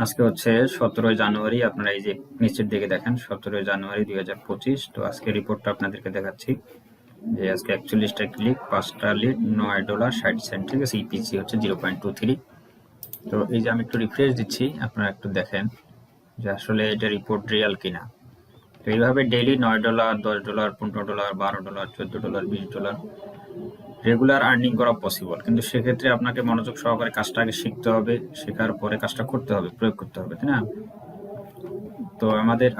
আজকে হচ্ছে সতেরোই জানুয়ারি, আপনারা এই যে নিচের দিকে দেখেন, সতেরোই জানুয়ারি দুই হাজার পঁচিশ। তো আজকে রিপোর্টটা আপনাদেরকে দেখাচ্ছি যে আজকে একচল্লিশটা ক্লিক পাঁচটা লিড নয় ডলার ষাট সেন্ট ঠিক আছে? ইপিসি হচ্ছে জিরো পয়েন্ট টু থ্রি তো এই যে আমি একটু রিফ্রেশ দিচ্ছি, আপনারা একটু দেখেন যে আসলে এটা রিপোর্ট রিয়াল কিনা। তো এইভাবে ডেইলি নয় ডলার দশ ডলার পনেরো ডলার বারো ডলার চোদ্দ ডলার বিশ ডলার রেগুলার আর্নিং করা পসিবল কিন্তু সেক্ষেত্রে আপনাকে মনোযোগ সহকারে কাজটা আগে শিখতে হবে, শেখার পরে কাজটা করতে হবে, প্রয়োগ করতে হবে, তাই না? তো আমাদের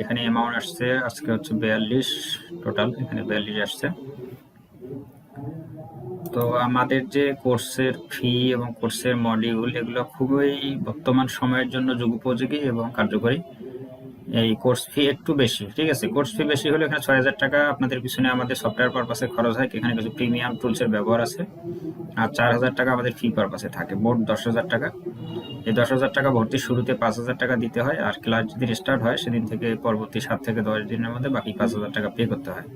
এখানে অ্যামাউন্ট আসছে, আজকে হচ্ছে বিয়াল্লিশ টোটাল এখানে বিয়াল্লিশ আসছে। তো আমাদের যে কোর্সের ফি এবং কোর্সের মডিউল এগুলো খুবই বর্তমান সময়ের জন্য যুগোপযোগী এবং কার্যকরী। এই কোর্স ফি একটু বেশি, ঠিক আছে? কোর্স ফি বেশি হলে এখানে ছয় হাজার টাকা আপনাদের পিছনে আমাদের সফটওয়্যার পারপাসে খরচ হয়, এখানে কিছু প্রিমিয়াম টুলসের ব্যবহার আছে। আর চার হাজার টাকা আমাদের ফি পারপাসে থাকে, মোট দশ হাজার টাকা। এই দশ হাজার টাকা ভর্তির শুরুতে পাঁচ হাজার টাকা দিতে হয়, আর ক্লাস যেদিন স্টার্ট হয়, সেদিন থেকে পরবর্তী সাত থেকে দশ দিনের মধ্যে বাকি পাঁচ হাজার টাকা পে করতে হয়।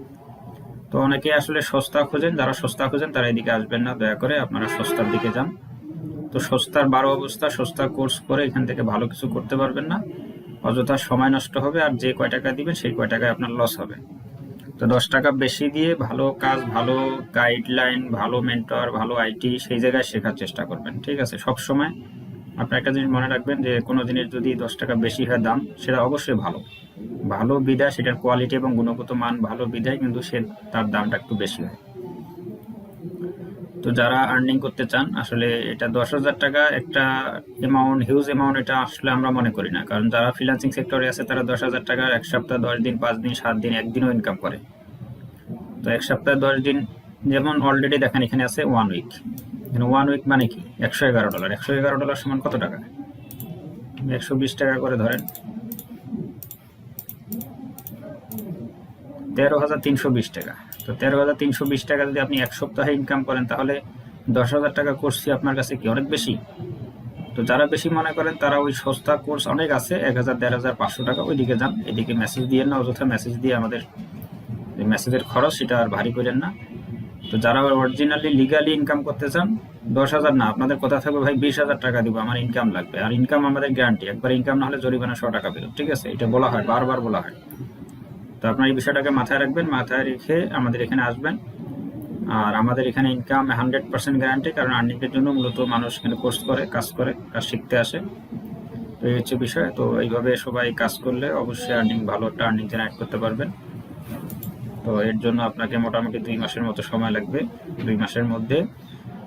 তো অনেকে আসলে সস্তা খোঁজেন, যারা সস্তা খোঁজেন, তারা এদিকে আসবেন না, দয়া করে আপনারা সস্তার দিকে যান। তো সস্তার বারো অবস্থা, সস্তা কোর্স করে এখান থেকে ভালো কিছু করতে পারবেন না। অযথা সময় নষ্ট হবে আর যে কয় টাকা দিবেন সেই কয় টাকায় আপনার লস হবে। তো দশ টাকা বেশি দিয়ে ভালো কাজ, ভালো গাইডলাইন ভালো মেন্টর ভালো আইটি সেই জায়গায় শেখার চেষ্টা করবেন, ঠিক আছে? সব সময় আপনি একটা জিনিস মনে রাখবেন যে কোনো জিনিস যদি দশ টাকা বেশি হয় দাম, সেটা অবশ্যই ভালো। ভালো বিদায়, সেটার কোয়ালিটি এবং গুণগত মান ভালো বিদায়, কিন্তু সে তার দামটা একটু বেশি হয়। তো যারা আর্নিং করতে চান, আসলে এটা দশ হাজার টাকা একটা অ্যামাউন্ট হিউজ অ্যামাউন্ট এটা আসলে আমরা মনে করি না। কারণ যারা ফ্রিল্যান্সিং সেক্টরে আছে, তারা দশ হাজার টাকা এক সপ্তাহ, দশ দিন, পাঁচ দিন, সাত দিন, একদিনও ইনকাম করে। তো এক সপ্তাহে, দশ দিন, যেমন অলরেডি দেখেন, এখানে আছে ওয়ান উইক এখানে ওয়ান উইক মানে কি? একশো এগারো ডলার একশো এগারো ডলার সমান কত টাকা? একশো বিশ টাকা করে ধরেন। তেরো হাজার তিনশো বিশ টাকা। তো তেরো হাজার তিনশো বিশ টাকা যদি আপনি এক সপ্তাহে ইনকাম করেন, তাহলে দশ হাজার টাকা কোর্সই আপনার কাছে কি অনেক বেশি? তো যারা বেশি মনে করেন, তারা ওই সস্তা কোর্স অনেক আছে, এক হাজার, দেড় হাজার, পাঁচশো টাকা ওইদিকে যান। এদিকে মেসেজ দিয়ে না অযথা মেসেজ দিয়ে আমাদের মেসেজের খরচ, সেটা আর ভারী করেন না। তো যারা অরিজিনালি লিগালি ইনকাম করতে চান, দশ হাজার না, আপনাদের কথা থাকবে ভাই বিশ হাজার টাকা দিব, আমার ইনকাম লাগবে। আর ইনকাম আমাদের গ্যারান্টি একবার ইনকাম না হলে জরিমানা শো টাকা পেল ঠিক আছে? এটা বলা হয়, বারবার বলা হয়। তো আপনার এই বিষয়টাকে মাথায় রাখবেন, মাথায় রেখে আমাদের এখানে আসবেন। আর আমাদের এখানে ইনকাম হান্ড্রেড পার্সেন্ট গ্যারান্টি কারণ আর্নিংয়ের জন্য মূলত মানুষ এখানে কোর্স করে, কাজ করে, কাজ শিখতে আসে। তো এই হচ্ছে বিষয়। তো এইভাবে সবাই কাজ করলে অবশ্যই আর্নিং ভালো একটা আর্নিং জেনারেট করতে পারবেন। তো এর জন্য আপনাকে মোটামুটি দুই মাসের মতো সময় লাগবে। দুই মাসের মধ্যে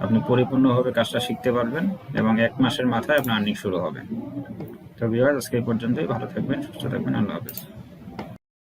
আপনি পরিপূর্ণভাবে কাজটা শিখতে পারবেন এবং এক মাসের মাথায় আপনার আর্নিং শুরু হবে। তো বিভাগ আজকে এই পর্যন্তই। ভালো থাকবেন, সুস্থ থাকবেন। আল্লাহ হাফেজ।